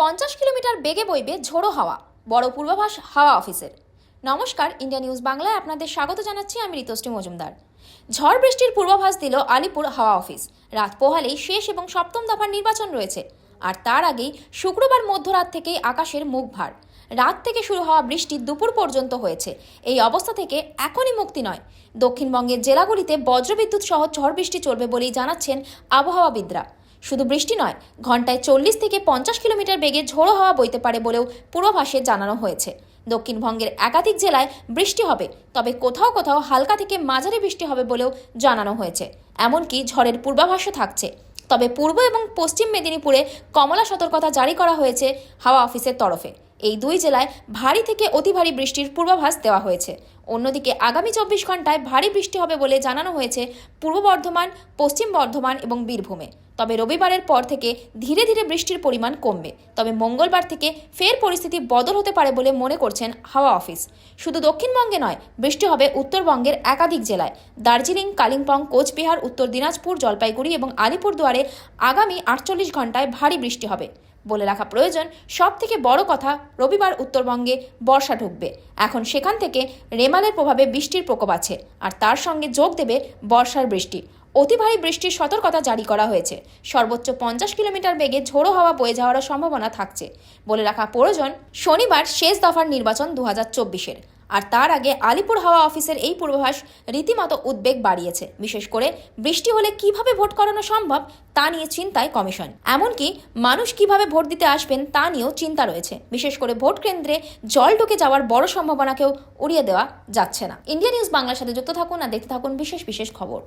পঞ্চাশ কিলোমিটার বেগে বইবে ঝোড়ো হাওয়া, বড় পূর্বাভাস হাওয়া অফিসের। নমস্কার, ইন্ডিয়া নিউজ বাংলায় আপনাদের স্বাগত জানাচ্ছি আমি ঋতুশ্রী মজুমদার। ঝড় বৃষ্টির পূর্বাভাস দিল আলিপুর হাওয়া অফিস। রাত পোহালেই শেষ এবং সপ্তম দফার নির্বাচন রয়েছে, আর তার আগেই শুক্রবার মধ্যরাত থেকেই আকাশের মুখ ভার। রাত থেকে শুরু হওয়া বৃষ্টি দুপুর পর্যন্ত হয়েছে, এই অবস্থা থেকে এখনই মুক্তি নয়। দক্ষিণবঙ্গের জেলাগুলিতে বজ্রবিদ্যুৎ সহ ঝড় বৃষ্টি চলবে বলেই জানাচ্ছেন আবহাওয়াবিদরা। শুধু বৃষ্টি নয়, ঘন্টায় চল্লিশ থেকে পঞ্চাশ কিলোমিটার বেগে ঝোড়ো হাওয়া বইতে পারে বলেও পূর্বাভাসে জানানো হয়েছে। দক্ষিণবঙ্গের একাধিক জেলায় বৃষ্টি হবে, তবে কোথাও কোথাও হালকা থেকে মাঝারি বৃষ্টি হবে বলেও জানানো হয়েছে। এমনকি ঝড়ের পূর্বাভাসও থাকছে। তবে পূর্ব এবং পশ্চিম মেদিনীপুরে কমলা সতর্কতা জারি করা হয়েছে হাওয়া অফিসের তরফে। এই দুই জেলায় ভারী থেকে অতি ভারী বৃষ্টির পূর্বাভাস দেওয়া হয়েছে। অন্যদিকে আগামী চব্বিশ ঘন্টায় ভারী বৃষ্টি হবে বলে জানানো হয়েছে পূর্ব বর্ধমান, পশ্চিম বর্ধমান এবং বীরভূমে। তবে রবিবারের পর থেকে ধীরে ধীরে বৃষ্টির পরিমাণ কমবে। তবে মঙ্গলবার থেকে ফের পরিস্থিতি বদল হতে পারে বলে মনে করছেন হাওয়া অফিস। শুধু দক্ষিণবঙ্গে নয়, বৃষ্টি হবে উত্তরবঙ্গের একাধিক জেলায়। দার্জিলিং, কালিম্পং, কোচবিহার, উত্তর দিনাজপুর, জলপাইগুড়ি এবং আলিপুরদুয়ারে আগামী আটচল্লিশ ঘন্টায় ভারী বৃষ্টি হবে। বলে রাখা প্রয়োজন সব থেকে বড় কথা রবিবার উত্তরবঙ্গে বর্ষা ঢুকবে। এখন সেখান থেকে রেমালের প্রভাবে বৃষ্টির প্রকোপ আছে, আর তার সঙ্গে যোগ দেবে বর্ষার বৃষ্টি। অতি ভারী বৃষ্টির সতর্কতা জারি করা হয়েছে। সর্বোচ্চ পঞ্চাশ কিলোমিটার বেগে ঝোড়ো হাওয়া বয়ে যাওয়ার সম্ভাবনা থাকছে, বলে রাখা প্রয়োজন শনিবার শেষ দফার নির্বাচন দু হাজার চব্বিশের। আর তার আগে আলিপুর হাওয়া অফিসের এই পূর্বাভাস রীতিমতো উদ্বেগ বাড়িয়েছে। বিশেষ করে বৃষ্টি হলে কীভাবে ভোট করানো সম্ভব তা নিয়ে চিন্তায় কমিশন। এমনকি মানুষ কীভাবে ভোট দিতে আসবেন তা নিয়েও চিন্তা রয়েছে। বিশেষ করে ভোট কেন্দ্রে জল ঢুকে যাওয়ার বড় সম্ভাবনাকেও উড়িয়ে দেওয়া যাচ্ছে না। ইন্ডিয়া নিউজ বাংলার সাথে যুক্ত থাকুন আর দেখতে থাকুন বিশেষ বিশেষ খবর।